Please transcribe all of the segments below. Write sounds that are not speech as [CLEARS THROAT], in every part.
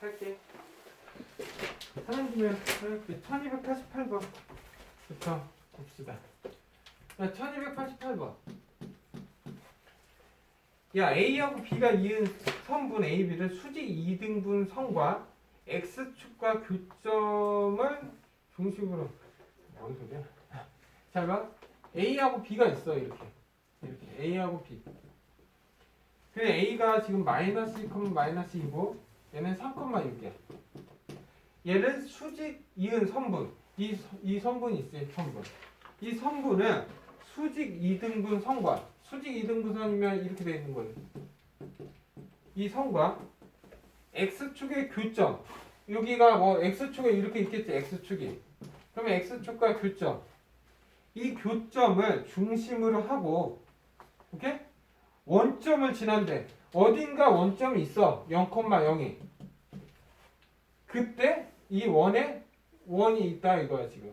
할게. 하는 김에 할게. 1288번 부터 봅시다. 야, 1288번. 야, A하고 B가 이은 선분 AB를 수직 2등분 선과 X축과 교점을 중심으로 뭔 소리야? 잘 봐. A하고 B가 있어 이렇게 이렇게 A하고 B. 근데 A가 지금 마이너스 2, 마이너스 2고 얘는 3,6이야. 얘를 수직 이은 선분 이, 서- 이 선분이 있어요 선분. 이 선분은 수직 2등분 선과 수직 2등분 선이면 이렇게 되어 있는 거예요. 이 선과 x축의 교점 여기가 뭐 x축에 이렇게 있겠지 x축이 그러면 x축과 교점 이 교점을 중심으로 하고 오케이 원점을 지난데 어딘가 원점이 있어. 0,0이. 그때 이 원에 원이 있다 이거야 지금.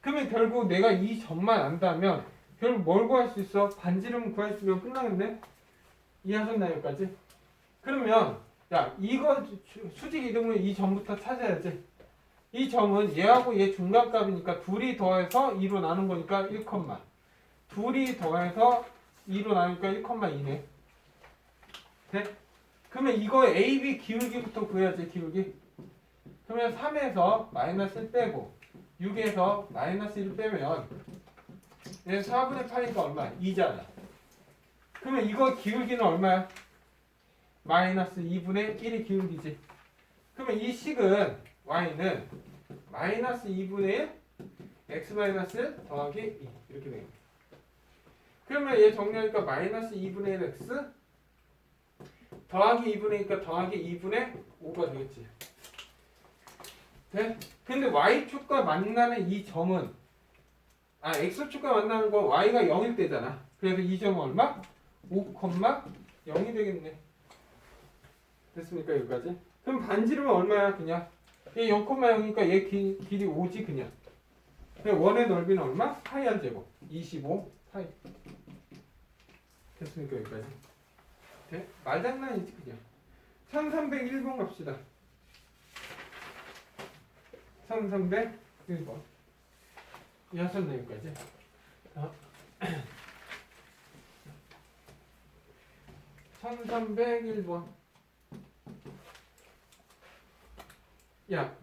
그러면 결국 내가 이 점만 안다면 결국 뭘 구할 수 있어? 반지름 구할 수 있으면 끝나겠네? 이해하셨나요 여기까지? 그러면 야 이거 주- 수직 이동을 이 점부터 찾아야지. 이 점은 얘하고 얘 중간값이니까 둘이 더해서 2로 나눈 거니까 1, 둘이 더해서 2로 나누니까 1,2네 네? 그러면 이거 A, B 기울기부터 구해야지 기울기 그러면 3에서 마이너스 1 빼고 6에서 마이너스 1 빼면 얘 4분의 8이니까 얼마야? 2잖아 그러면 이거 기울기는 얼마야? 마이너스 2분의 1이 기울기지. 그러면 이 식은 y는 마이너스 2분의 1 x 마이너스 더하기 2 이렇게 거야. 그러면 얘 정리하니까 마이너스 2분의 1 x 더하기 2분의 1이니까 더하기 2분의 5가 되겠지. 돼? 근데 y축과 만나는 이 점은 아 x축과 만나는 거 y가 0일 때잖아. 그래서 이 점은 얼마? 5,0이 되겠네. 됐습니까 여기까지? 그럼 반지름은 얼마야 그냥? 얘 0,0이니까 얘 기, 길이 5지 그냥. 그럼 원의 넓이는 얼마? 파이 한 제곱. 25 파이. 됐습니까 여기까지? 돼? 말장난이지 그냥. 1301번 갑시다. 1301번. 이하셨네 여기까지. 어. 1301번. 야,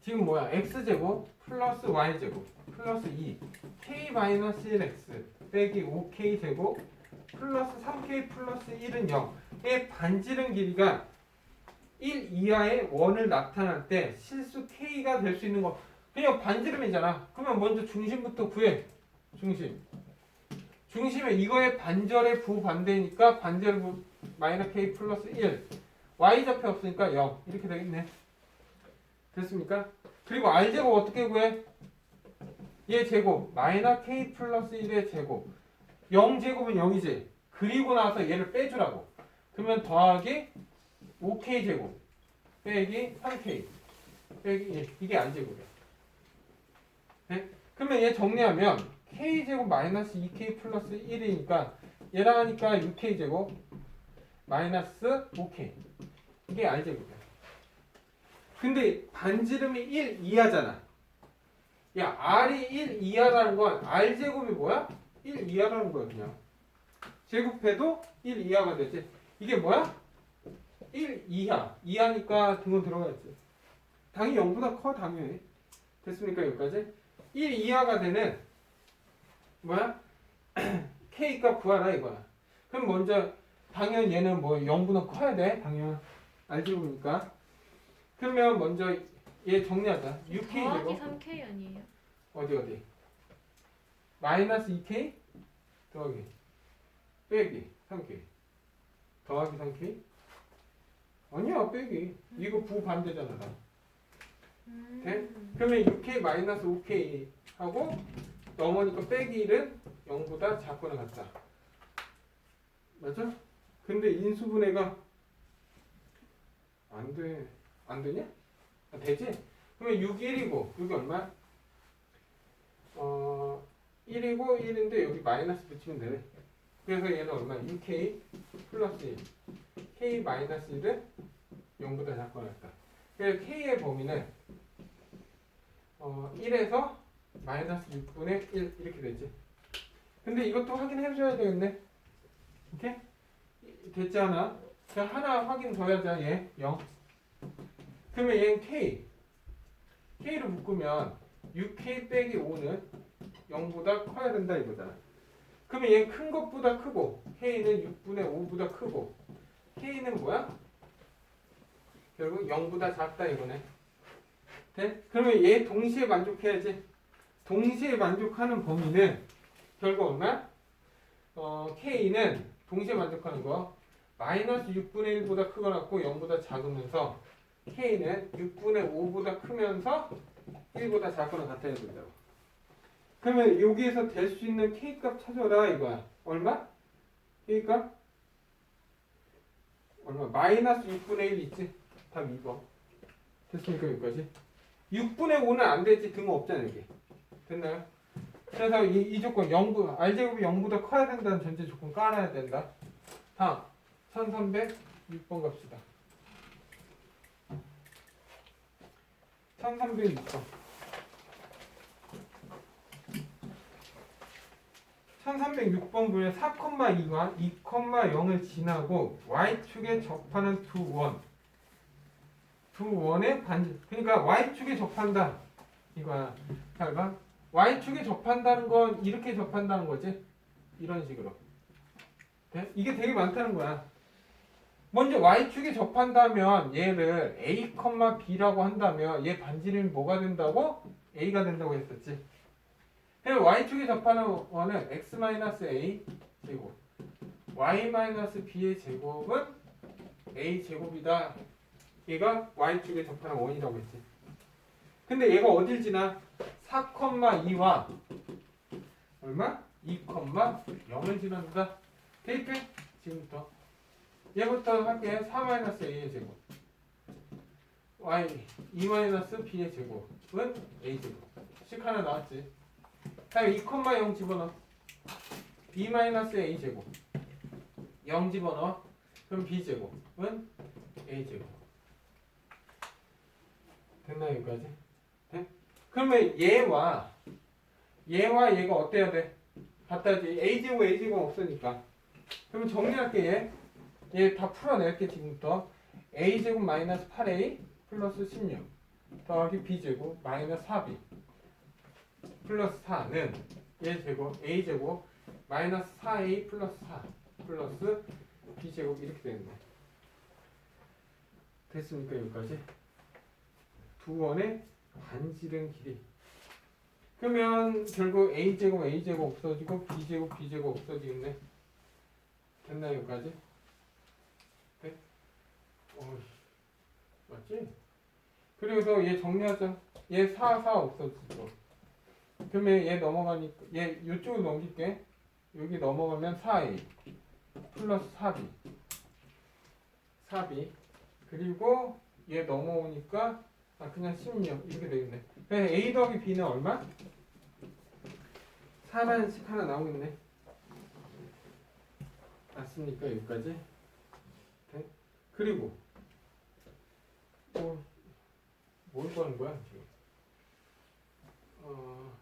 지금 뭐야? x제곱 플러스 y제곱 플러스 2 k 마이너스 1x 빼기 5k 제곱 플러스 3k 플러스 1은 0의 반지름 길이가 1 이하의 원을 나타날 때 실수 k가 될 수 있는 거 그냥 반지름이잖아. 그러면 먼저 중심부터 구해. 중심. 중심에 이거의 반절의 부반대니까 반절 부 마이너스 k 플러스 1 y 좌표 없으니까 0 이렇게 되겠네. 됐습니까? 그리고 r 제곱 어떻게 구해? 얘 제곱 마이너스 k 플러스 1의 제곱 0 제곱은 0이지. 그리고 나서 얘를 빼주라고. 그러면 더하기 5k 제곱 빼기 3k 빼기 1 이게 r 제곱이야. 네? 그러면 얘 정리하면 k 제곱 마이너스 2k 플러스 1이니까 얘랑 하니까 6k 제곱 마이너스 5k 이게 r 제곱이야. 근데 반지름이 1 이하잖아. 야, r이 1 이하라는 건 r 제곱이 뭐야? 1 이하라는 거야, 그냥. 제곱해도 1 이하가 되지. 이게 뭐야? 1 이하. 이하니까 등은 들어가야지. 당이 0보다 커, 당연히. 됐습니까, 여기까지? 1 이하가 되는 뭐야? [CLEARS THROAT] k 값 구하라 이거야. 그럼 먼저 당연 얘는 뭐 0보다 커야 돼. 당연. r 제곱이니까. 그러면 먼저 얘 정리하자. 6k 더하기 제곱 3K 아니에요? 어디 어디? 마이너스 2k 더하기 빼기 3k 더하기 3k 아니야 빼기 이거 부반대잖아 나. 음. 돼? 그러면 6k 마이너스 5k 하고 넘어니까 빼기 1은 0보다 작거나 같다 맞아? 근데 인수분해가 안 돼. 안 되냐? 아, 되지? 그러면 6, 1이고 여기 얼마야? 어 1이고 1인데 여기 마이너스 붙이면 되네. 그래서 얘는 얼마야? 6k 플러스 1. k 마이너스 1은 0보다 작거나 같다. 그래서 k의 범위는 어, 1에서 마이너스 6분의 1 이렇게 되지. 근데 이것도 확인해 줘야 되겠네. 오케이? 됐지 않아? 자, 하나 확인 더 하자. 얘 0. 그러면 얘는 k. k로 묶으면 6k 빼기 5는 0보다 커야 된다 이거잖아. 그러면 얘는 큰 것보다 크고 k는 6분의 5보다 크고 k는 뭐야? 결국 0보다 작다 이거네. 돼? 그러면 얘 동시에 만족해야지. 동시에 만족하는 범위는 결국 얼마? 어, k는 동시에 만족하는 거 마이너스 6분의 1보다 크거나 같고 0보다 작으면서 k는 6분의 5보다 크면서 1보다 작거나 같아야 된다고. 그러면 여기에서 될 수 있는 k 값 찾아라 이거야. 얼마? k 값? 얼마? 마이너스 6분의 1 있지? 답 2번. 됐습니까 여기까지? 6분의 5는 안 되지 등 없잖아 여기. 됐나요? 그래서 이, 이 조건 0보 r제곱이 0보다 커야 된다는 전제 조건 깔아야 된다. 다음 1306번 갑시다. 1306번. 1306번 부에 4,2와 2,0을 지나고 y축에 접하는 두 원. 두 원의 반 그러니까 y축에 접한다. 이거야. 잘 봐. y축에 접한다는 건 이렇게 접한다는 거지. 이런 식으로. 돼? 이게 되게 많다는 거야. 먼저 y축에 접한다면 얘를 a, b라고 한다면 얘 반지름이 뭐가 된다고? a가 된다고 했었지. 그럼 y축에 접하는 원은 x-a 제곱 y-b의 제곱은 a 제곱이다. 얘가 y축에 접하는 원이라고 했지. 근데 얘가 어딜 지나? 4,2와 얼마? 2,0을 지난다. 대입해 지금부터. 얘부터 할게 4-a의 제곱 y 2-b의 제곱은 a 제곱 식 하나 나왔지. 다음에 2,0 집어넣어. b-a 제곱 0 집어넣어. 그럼 b 제곱은 a 제곱. 됐나 여기까지? 돼? 그러면 얘와 얘와 얘가 어때야 돼? 같다지. a 제곱 a 제곱 없으니까. 그러면 정리할게 얘. 얘 다 풀어낼게 지금부터. a 제곱 마이너스 8a 플러스 16 더하기 b 제곱 마이너스 4b 플러스 4는 얘 제곱 a 제곱 마이너스 4a 플러스 4 플러스 b 제곱 이렇게 되는 거야. 됐습니까 여기까지? 두 원의 반지름 길이. 그러면 결국 a 제곱 a 제곱 없어지고 b 제곱 b 제곱 없어지겠네. 됐나 여기까지? 네? 어, 맞지? 그래서 얘 정리하자. 얘 4, 4 없어지죠. 그러면 얘 넘어가니까 얘 이쪽으로 넘길게. 여기 넘어가면 4a 플러스 4b 4b 그리고 얘 넘어오니까 아 그냥 16 이렇게 되겠네. 그래서 a 더하기 b는 얼마? 4라는 식 하나 나오겠네. 맞습니까 여기까지? 네? 그리고 뭐, 뭘 구하는 거야 지금? 어,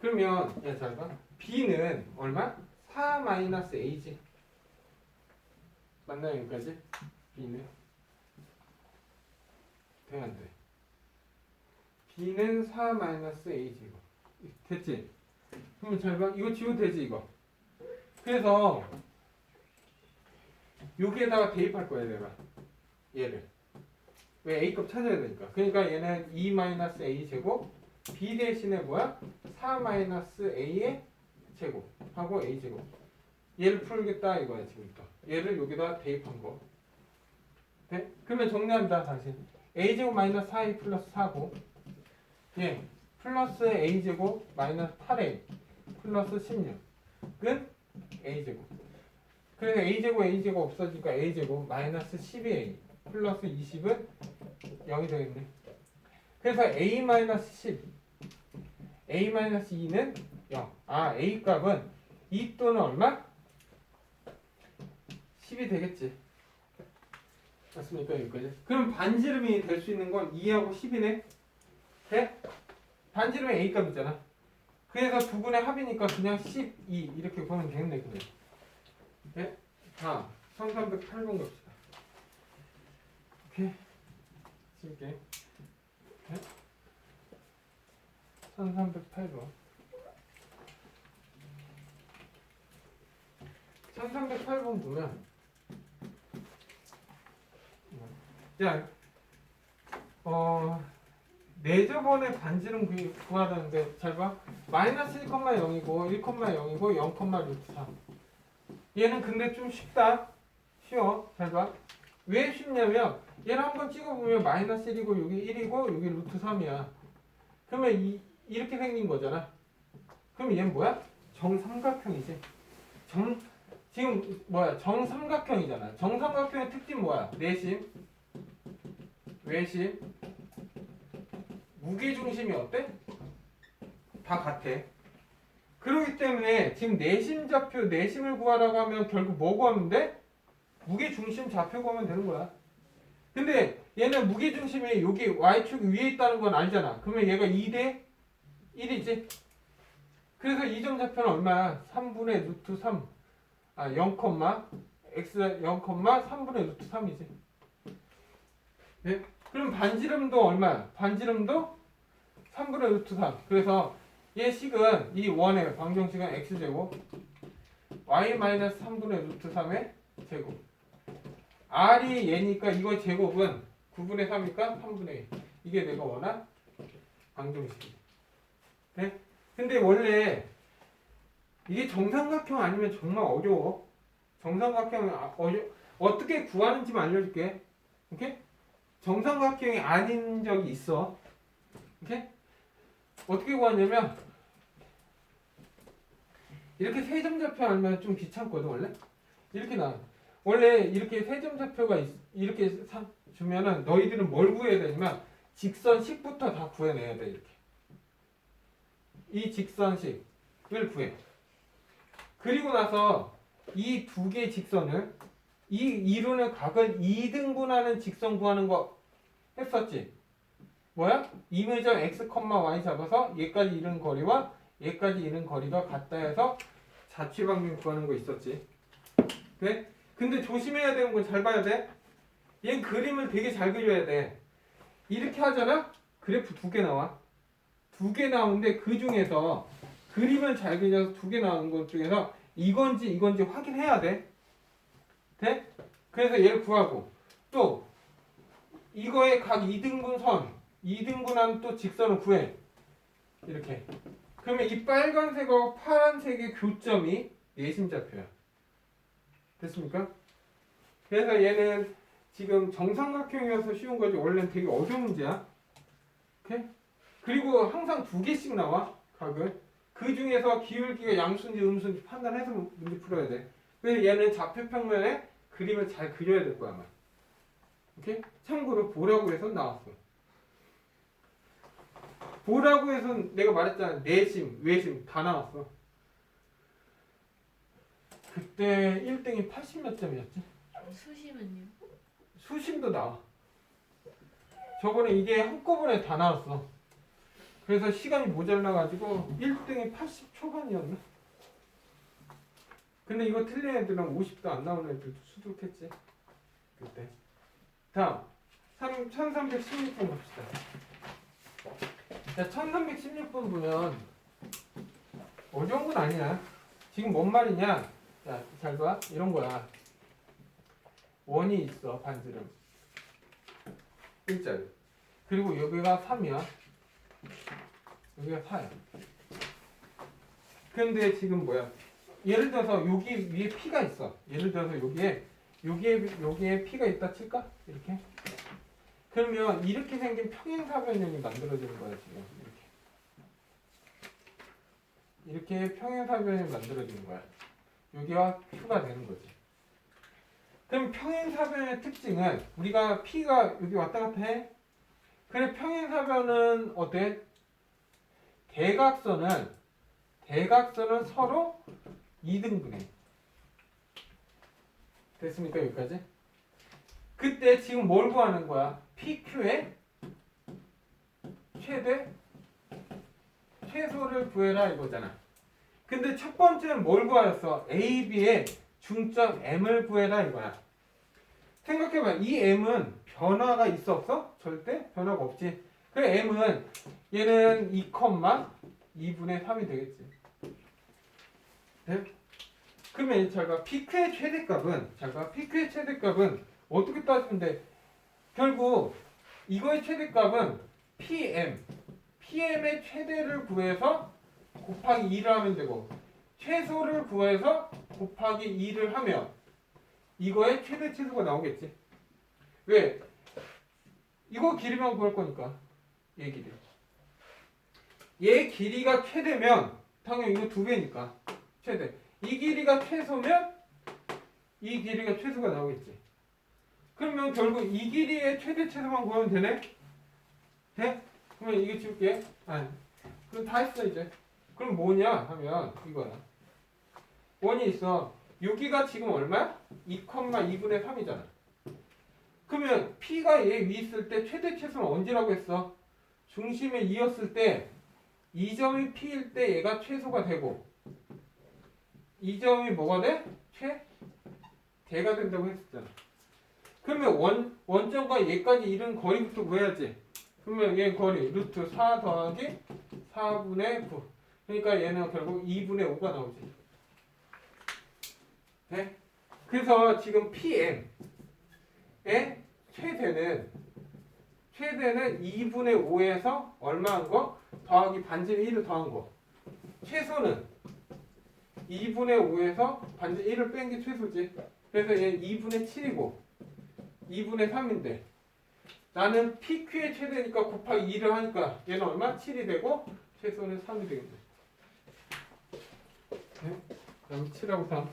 그러면 야잘 봐. b는 얼마? 4 마이너스 a지. 맞나요 여기까지? b는 돼 안 돼? b는 4 마이너스 a지 이거. 됐지? 잘 봐. 이거 지워도 되지 이거. 그래서 여기에다가 대입할 거야 내가 얘를 왜 a값 찾아야 되니까. 그러니까 얘는 2-a 제곱 b 대신에 뭐야? 4-a의 제곱 하고 a 제곱. 얘를 풀겠다 이거야 지금부터. 얘를 여기다 대입한 거. 네? 그러면 정리한다 다시. A 제곱 마이너스 4a 플러스 4고. 얘 플러스 a 제곱 마이너스 8a 플러스 16은 a제곱. 그래서 a제곱 a제곱 없어지니까 a제곱 마이너스 12a 플러스 20은 0이 되겠네 그래서 a 마이너스 10 a 마이너스 2는 0 아, a 값은 2 또는 얼마? 10이 되겠지 맞습니까 여기까지? 그럼 반지름이 될 수 있는 건 2하고 10이네. 돼? 반지름이 a 값이잖아. 그래서 두 분의 합이니까 그냥 12 이렇게 보면 되겠네 그냥. 네? 자, 1308번 갑시다. 오케이. 쓸게. 네? 1308번. 1308번 보면 야, 어, 네 저번에 반지름 구- 구하라는데 잘 봐. 마이너스 1,0이고 1,0이고 0, 루트 3. 얘는 근데 좀 쉽다. 쉬워. 잘 봐. 왜 쉽냐면 얘를 한번 찍어보면 마이너스 1이고 여기 1이고 여기 루트 3이야. 그러면 이, 이렇게 생긴 거잖아. 그럼 얘는 뭐야? 정삼각형이지. 정 지금 뭐야? 정삼각형이잖아. 정삼각형의 특징 뭐야? 내심, 외심, 무게 중심이 어때? 다 같아. 그렇기 때문에 지금 내심 좌표 내심을 구하라고 하면 결국 뭐 구하면 돼? 무게 중심 좌표 구하면 되는 거야. 근데 얘는 무게 중심이 여기 y축 위에 있다는 건 알잖아. 그러면 얘가 2대 1이지. 그래서 이점 좌표는 얼마야? 3분의 루트 3. 아, 0, x 0, 3분의 루트 3이지. 네? 그럼 반지름도 얼마야? 반지름도 3분의 루트 3. 그래서 얘 식은 이 원의 방정식은 x제곱 y 마이너스 3분의 루트 3의 제곱 r이 얘니까 이거 제곱은 9분의 3이니까 3분의 1 이게 내가 원한 방정식이야. 네? 근데 원래 이게 정삼각형 아니면 정말 어려워. 정삼각형 아- 어려 어떻게 구하는지만 알려줄게. 오케이? 정삼각형이 아닌 적이 있어. 오케이? 어떻게 구하냐면 이렇게 세점 좌표 알면 좀 귀찮거든 원래? 이렇게 나 원래 이렇게 세점 좌표가 있- 이렇게 사- 주면은 너희들은 뭘 구해야 되냐면 직선 식부터 다 구해내야 돼 이렇게 이 직선식을 구해 그리고 나서 이 두 개의 직선을 이 이루는 각을 2등분하는 직선 구하는 거 했었지 뭐야? 이미저 x, y 잡아서 얘까지 이른 거리와 얘까지 이른 거리가 같다 해서 자취방정 구하는 거 있었지. 네? 근데 조심해야 되는 건 잘 봐야 돼. 얘 그림을 되게 잘 그려야 돼. 이렇게 하잖아? 그래프 두 개 나와. 두 개 나오는데 그 중에서 그림을 잘 그려서 두 개 나오는 것 중에서 이건지 이건지 확인해야 돼. 돼? 그래서 얘를 구하고 또 이거의 각 2등분 선 2등분한 또 직선을 구해. 이렇게. 그러면 이 빨간색하고 파란색의 교점이 내심좌표야. 됐습니까? 그래서 얘는 지금 정삼각형이어서 쉬운 거지 원래는 되게 어려운 문제야. 오케이? 그리고 항상 두 개씩 나와 각을. 그 중에서 기울기가 양수인지 음수인지 판단해서 문제 풀어야 돼. 그래서 얘는 좌표 평면에 그림을 잘 그려야 될 거야 아마. 오케이? 참고로 보라고 해서 나왔어. 보라고 해서 내가 말했잖아. 내심, 외심 다 나왔어. 그때 1등이 80 몇 점이었지? 수심은요? 수심도 나와. 저번에 이게 한꺼번에 다 나왔어. 그래서 시간이 모자라가지고 1등이 80 초반이었나? 근데 이거 틀린 애들은 50도 안 나오는 애들도 수두룩했지. 그때. 다음 3, 1316번 봅시다. 자, 1316번 보면 어려운 건 아니야. 지금 뭔 말이냐? 자, 잘 봐. 이런 거야. 원이 있어, 반지름. 일자리. 그리고 여기가 3이야. 여기가 4야. 근데 지금 뭐야? 예를 들어서 여기 위에 P가 있어. 예를 들어서 여기에 여기에 여기에 P가 있다 칠까? 이렇게. 그러면 이렇게 생긴 평행사변형이 만들어지는 거야 지금 이렇게. 이렇게 평행사변형이 만들어지는 거야. 여기가 Q가 되는 거지. 그럼 평행사변의 특징은 우리가 P가 여기 왔다 갔다 해. 그래 평행사변은 어때? 대각선은 대각선은 서로 2등분해. 됐습니까 여기까지? 그때 지금 뭘 구하는 거야? PQ의 최대 최소를 구해라 이거잖아. 근데 첫 번째는 뭘 구하였어? A, B의 중점 M을 구해라 이거야. 생각해봐. 이 M은 변화가 있어 없어? 절대 변화가 없지. 그 M은 얘는 2, 2분의 3이 되겠지. 네? 그러면 제가 PQ의 최대값은 제가 PQ의 최대값은 어떻게 따지면 돼? 결국 이거의 최대값은 PM PM의 최대를 구해서 곱하기 2를 하면 되고 최소를 구해서 곱하기 2를 하면 이거의 최대 최소가 나오겠지. 왜? 이거 길이만 구할 거니까 얘 길이. 얘 길이가 최대면 당연히 이거 두 배니까 최대. 이 길이가 최소면 이 길이가 최소가 나오겠지. 그러면 결국 이 길이의 최대 최소만 구하면 되네? 돼? 그러면 이거 지울게. 아니. 그럼 다 했어 이제. 그럼 뭐냐 하면 이거야. 원이 있어. 여기가 지금 얼마야? 2,2분의 3이잖아. 그러면 P가 얘위 있을 때 최대 최소는 언제라고 했어? 중심에 2였을 때이 점이 P일 때 얘가 최소가 되고 이 점이 뭐가 돼? 최? 대가 된다고 했었잖아. 그러면 원, 원점과 얘까지 이른 거리부터 구해야지. 그러면 얘 거리 루트 4 더하기 4분의 9. 그러니까 얘는 결국 2분의 5가 나오지. 네? 그래서 지금 PM의 최대는 최대는 2분의 5에서 얼마한 거? 더하기 반지름 1을 더한 거. 최소는 2분의 5에서 반지름 1을 뺀 게 최소지. 그래서 얘는 2분의 7이고 2분의 3인데 나는 PQ의 최대니까 곱하기 2를 하니까 얘는 얼마? 7이 되고 최소는 3이 되겠네. 네? 그럼 7하고 3.